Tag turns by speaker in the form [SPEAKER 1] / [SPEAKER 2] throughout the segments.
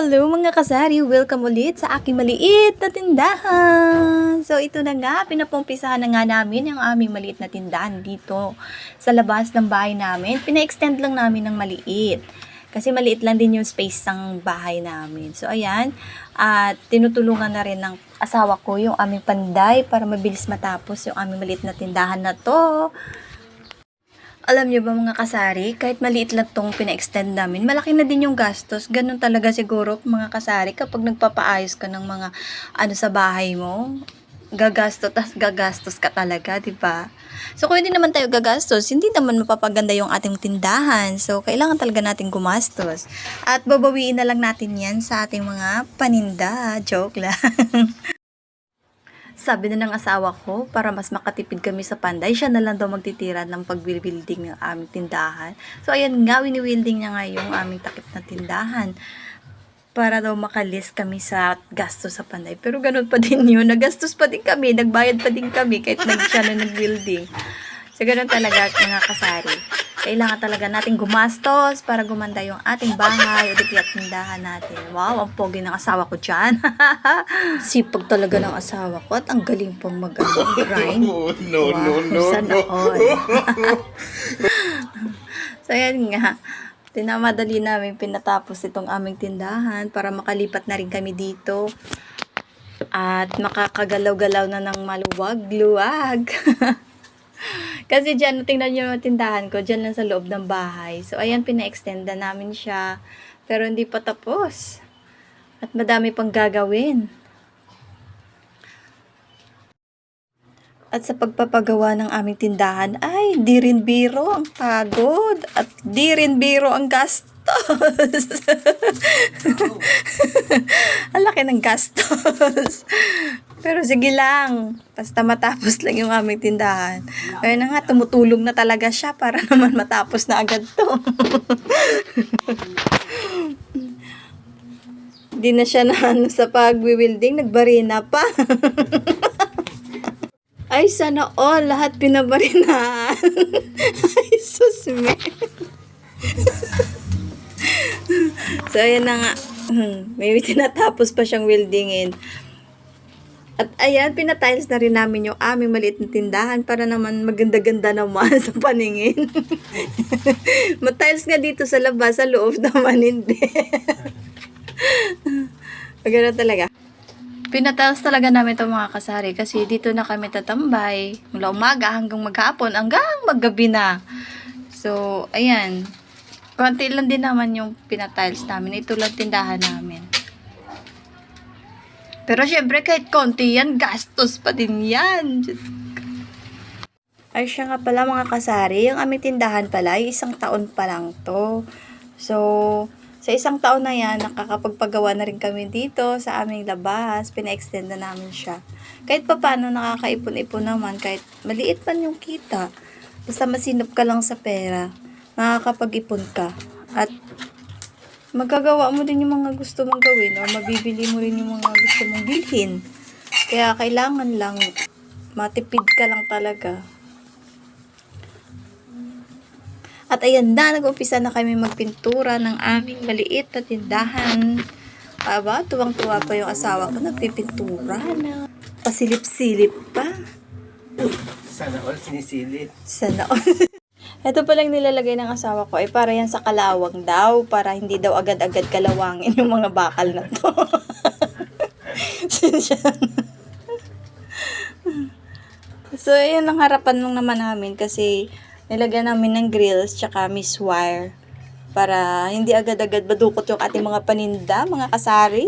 [SPEAKER 1] Hello mga kasari! Welcome ulit sa aking maliit na tindahan! So ito na nga, pinapumpisahan na nga namin yung aming maliit na tindahan dito sa labas ng bahay namin. Pina-extend lang namin ng maliit. Kasi maliit lang din yung space ng bahay namin. So ayan, at tinutulungan na rin ng asawa ko yung aming panday para mabilis matapos yung aming maliit na tindahan na to. Alam niyo ba mga kasari, kahit maliit lang tong pina-extend namin, malaki na din yung gastos. Ganun talaga siguro mga kasari kapag nagpapaayos ka ng mga ano sa bahay mo. Gagastos, tas gagastos ka talaga, di ba? So kung hindi naman tayo gagastos, hindi naman mapapaganda yung ating tindahan. So kailangan talaga natin gumastos. At babawiin na lang natin yan sa ating mga paninda. Joke lang. Sabi na ng asawa ko, para mas makatipid kami sa panday, siya na lang daw magtitira ng pag-building ng aming tindahan. So, ayan nga, wini-wielding niya nga yung aming takip na tindahan para daw makalis kami sa gasto sa panday. Pero ganun pa din yun, nagastos pa din kami, nagbayad pa din kami kahit nag siya na nag-building. So, ganun talaga mga kasari. Kailangan talaga natin gumastos para gumanda yung ating bahay o di kaya tindahan natin. Wow, ang pogi ng asawa ko dyan. Sipag talaga ng asawa ko at ang galing pong mag ano.
[SPEAKER 2] Oh, no,
[SPEAKER 1] Wow,
[SPEAKER 2] no, no, no.
[SPEAKER 1] so, yan nga. Tinamadali namin pinatapos itong aming tindahan para makalipat na rin kami dito. At makakagalaw-galaw na ng maluwag-luwag. Kasi dyan, tingnan nyo yung tindahan ko, dyan lang sa loob ng bahay. So, ayan, pina-extend na namin siya. Pero hindi pa tapos. At madami pang gagawin. At sa pagpapagawa ng aming tindahan, ay, di rin biro ang pagod. At di rin biro ang gastos. ang laki ng gastos. Pero sige lang, basta matapos lang yung aming tindahan. Ayun na nga, tumutulong na talaga siya para naman matapos na agad to. Di na siya na ano, sa pag-wielding, nagbarina pa. Ay, sana all, lahat pinabarinahan. Ay, susme. so, ayan na nga. Hmm, May tinatapos pa siyang weldingin. At ayan, pinatiles na rin namin yung aming maliit na tindahan para naman maganda-ganda naman sa paningin. Matiles nga dito sa labas, sa loob naman hindi. Maganda talaga. Pinatiles talaga namin itong mga kasari kasi dito na kami tatambay mula umaga hanggang maghapon hanggang maggabi na. So, ayan. Konti lang din naman yung pinatiles namin. Ito lang tindahan namin. Pero syempre kahit konti yan, gastos pa din yan. Diyos. Ay siya nga pala mga kasari, yung aming tindahan pala, ay isang taon pa lang to. So, sa isang taon na yan, nakakapagpagawa na rin kami dito sa aming labas. Pina-extend na namin siya. Kahit pa paano nakakaipon-ipon naman, kahit maliit man yung kita. Basta masinop ka lang sa pera, makakapag-ipon ka. At magagawa mo din yung mga gusto mong gawin o mabibili mo rin yung mga gusto mong bilhin. Kaya kailangan lang matipid ka lang talaga. At ayan na, nag-umpisa na kami magpintura ng aming maliit na tindahan. Aba, tuwang-tuwa pa yung asawa ko, nagpipintura na. Pasilip-silip pa.
[SPEAKER 2] Sana all sinisilip.
[SPEAKER 1] Sana all. Ito palang nilalagay ng asawa ko ay para yan sa kalawang daw, para hindi daw agad-agad kalawangin yung mga bakal na to. So, yun ang harapan lang naman namin kasi nilagyan namin ng grills tsaka miss wire para hindi agad-agad badukot yung ating mga paninda, mga kasari.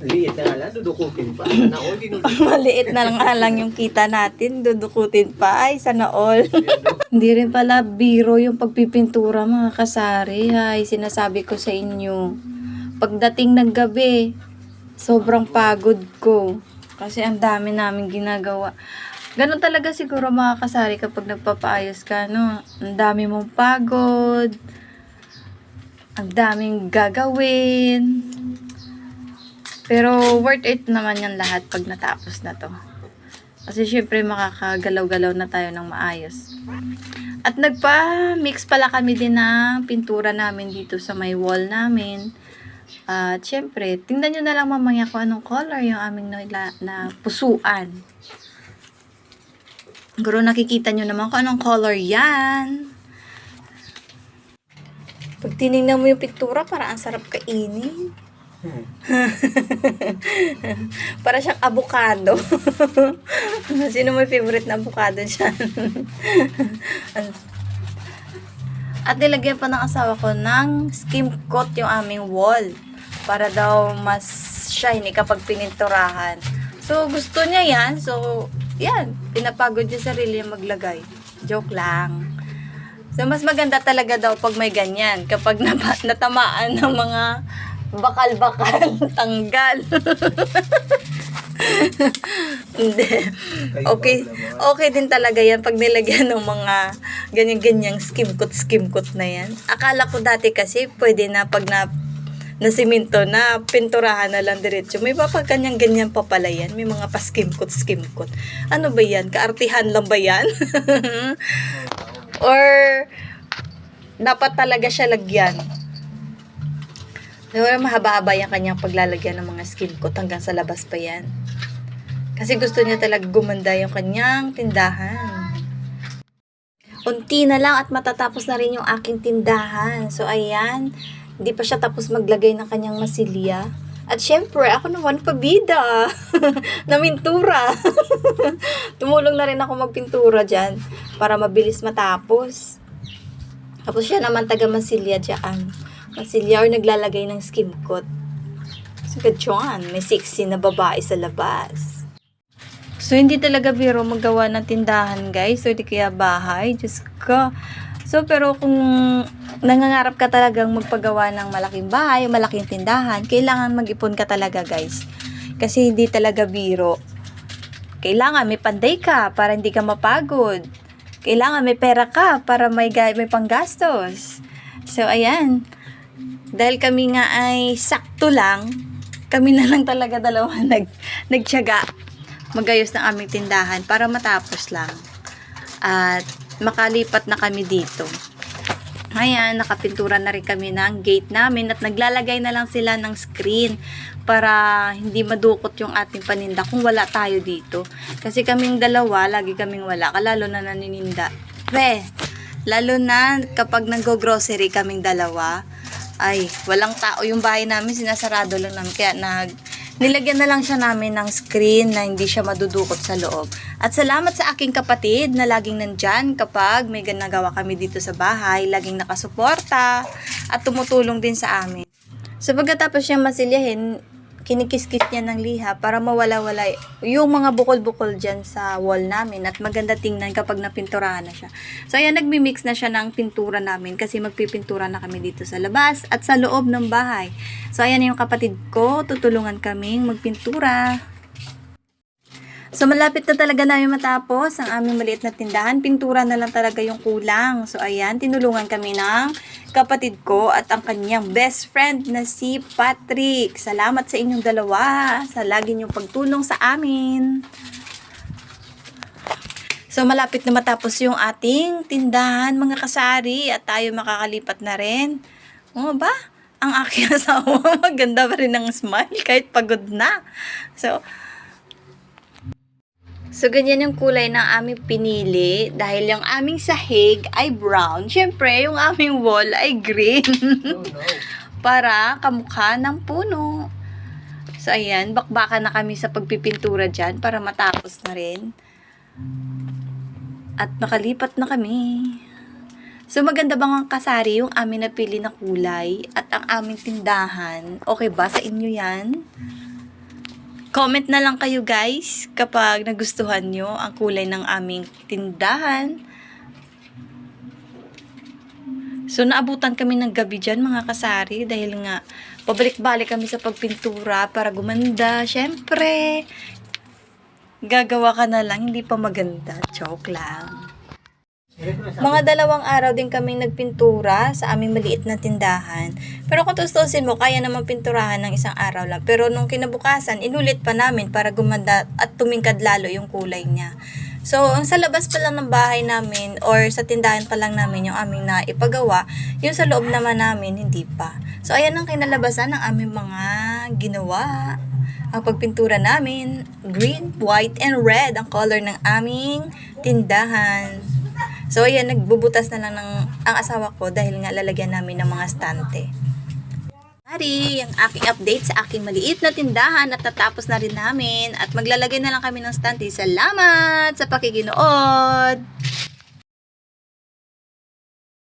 [SPEAKER 2] Liit na lang, dudukutin pa. Sana all dinudukot.
[SPEAKER 1] Maliit na lang nga lang yung kita natin, dudukutin pa. Ay, sana all. Hindi rin pala biro yung pagpipintura mga kasari. Ay, sinasabi ko sa inyo. Pagdating ng gabi, sobrang pagod ko. Kasi ang dami namin ginagawa. Ganon talaga siguro mga kasari kapag nagpapaayos ka, no? Ang dami mong pagod. Ang daming gagawin. Pero worth it naman yan lahat pag natapos na to. Kasi syempre makakagalaw-galaw na tayo ng maayos. At nagpa-mix pala kami din ng pintura namin dito sa may wall namin. At syempre, tingnan nyo na lang mamaya kung anong color yung aming na, na pusuan. Siguro nakikita nyo naman kung anong color yan. Pag tinignan mo yung pintura, para ang sarap kainin. Para siyang avocado. Sino may favorite na avocado dyan? At nilagyan pa ng asawa ko ng skim coat yung aming wall. Para daw mas shiny kapag pininturahan. So, gusto niya yan. So, yan. Pinapagod niya sarili niya maglagay. Joke lang. So, mas maganda talaga daw pag may ganyan. Kapag natamaan ng mga bakal-bakal, tanggal. Hindi. Okay. Okay din talaga yan pag nilagyan ng mga ganyan-ganyang skim-coat na yan. Akala ko dati kasi pwede na pag na na simento na pinturahan na lang diretso. May pa pag ganyan-ganyan pa pala yan. May mga pa skim-coat, skim-coat. Ano ba yan? Kaartihan lang ba yan? Or dapat talaga siya lagyan? Siguro mahaba-haba yung kanyang paglalagyan ng mga skin coat hanggang sa labas pa yan. Kasi gusto niya talaga gumanda yung kanyang tindahan. Unti na lang at matatapos na rin yung aking tindahan. So, ayan. Hindi pa siya tapos maglagay ng kanyang masilya. At syempre, ako naman pabida. na mintura. Tumulong na rin ako magpintura dyan para mabilis matapos. Tapos siya naman taga masilya dyan. Or naglalagay ng skim coat. So, gadyon, may sexy na babae sa labas. So, hindi talaga biro magawa ng tindahan, guys. So, di kaya bahay. Diyos ko. So, pero kung nangangarap ka talagang magpagawa ng malaking bahay, malaking tindahan, kailangan mag-ipon ka talaga, guys. Kasi hindi talaga biro. Kailangan may panday ka para hindi ka mapagod. Kailangan may pera ka para may, may panggastos. So, ayan. Dahil kami nga ay sakto lang, kami na lang talaga dalawa nag, nagtyaga magayos ng aming tindahan para matapos lang. At makalipat na kami dito. Ayan, nakapintura na rin kami ng gate namin at naglalagay na lang sila ng screen para hindi madukot yung ating paninda kung wala tayo dito. Kasi kaming dalawa, lagi kaming wala, kalalo na nanininda. Pre, lalo na kapag nag-grocery kaming dalawa, ay, walang tao yung bahay namin, sinasarado lang namin. Kaya nag, nilagyan na lang siya namin ng screen na hindi siya madudukot sa loob. At salamat sa aking kapatid na laging nandyan kapag may ginagawa kami dito sa bahay, laging nakasuporta at tumutulong din sa amin. So pagkatapos siya masilyahin, kinikiskis niya ng liha para mawala-wala yung mga bukol-bukol dyan sa wall namin at maganda tingnan kapag napinturahan na siya. So ayan, nagmi-mix na siya ng pintura namin kasi magpipintura na kami dito sa labas at sa loob ng bahay. So ayan yung kapatid ko, tutulungan kaming magpintura. So, malapit na talaga namin matapos ang aming maliit na tindahan. Pintura na lang talaga yung kulang. So, ayan, tinulungan kami ng kapatid ko at ang kanyang best friend na si Patrick. Salamat sa inyong dalawa sa lagi niyong pagtulong sa amin. So, malapit na matapos yung ating tindahan, mga kasari, at tayo makakalipat na rin. O ba? Ang aking asawa, maganda pa rin ang smile kahit pagod na. So, So, ganyan yung kulay ng aming pinili dahil yung aming sahig ay brown. Siyempre, yung aming wall ay green
[SPEAKER 2] Oh, no.
[SPEAKER 1] para kamukha ng puno. So, ayan, bakbakan na kami sa pagpipintura dyan para matapos na rin. At nakalipat na kami. So, maganda bang ang kasari yung aming napili na kulay at ang aming tindahan? Okay ba sa inyo yan? Comment na lang kayo guys kapag nagustuhan nyo ang kulay ng aming tindahan. So, naabutan kami ng gabi dyan mga kasari dahil nga pabalik-balik kami sa pagpintura para gumanda. Siyempre, gagawa ka na lang, hindi pa maganda. Joke lang. Mga dalawang araw din kami nagpintura sa aming maliit na tindahan. Pero kung tustusin mo, kaya naman pinturahan ng isang araw lang. Pero nung kinabukasan, inulit pa namin para gumanda at tumingkad lalo yung kulay niya. So, ang sa labas pa lang ng bahay namin or sa tindahan pa lang namin yung aming na ipagawa, yung sa loob naman namin, hindi pa. So, ayan ang kinalabasan ng aming mga ginawa. Ang pagpintura namin, green, white, and red ang color ng aming tindahan. So, ayan, nagbubutas na lang ng ang asawa ko dahil nga lalagyan namin ng mga stante. Ari, ang aking update sa aking maliit na tindahan at tatapos na rin namin at maglalagay na lang kami ng stante. Salamat sa pakikinood!